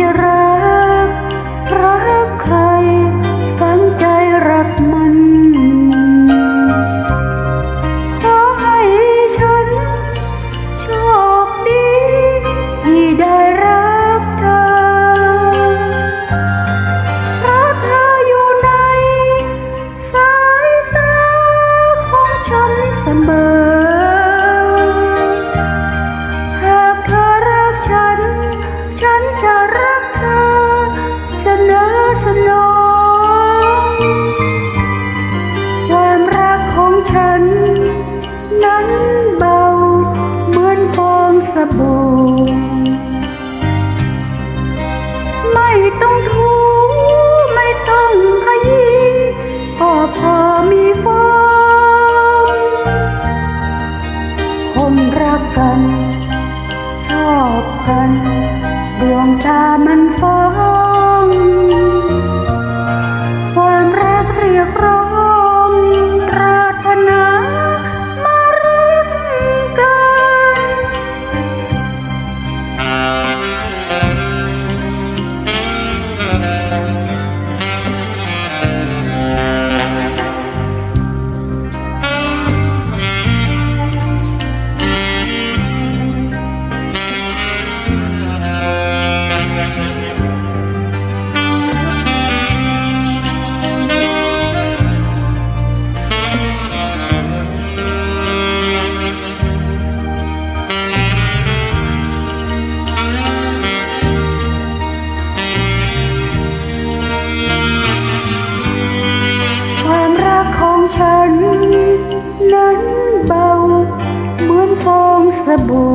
จะรอ ระบงไม่ต้องทูไม่ต้องขยี้ก็พอมีฟองคนรักกัน ชอบกัน ดวงตามันฟ้อง นั้นเบา เหมือนฟองสบู่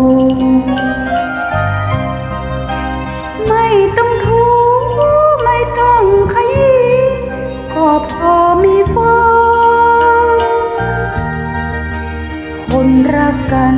ไม่ต้องถูไม่ต้องขยี้ก็พอมีฟอง คนรักกัน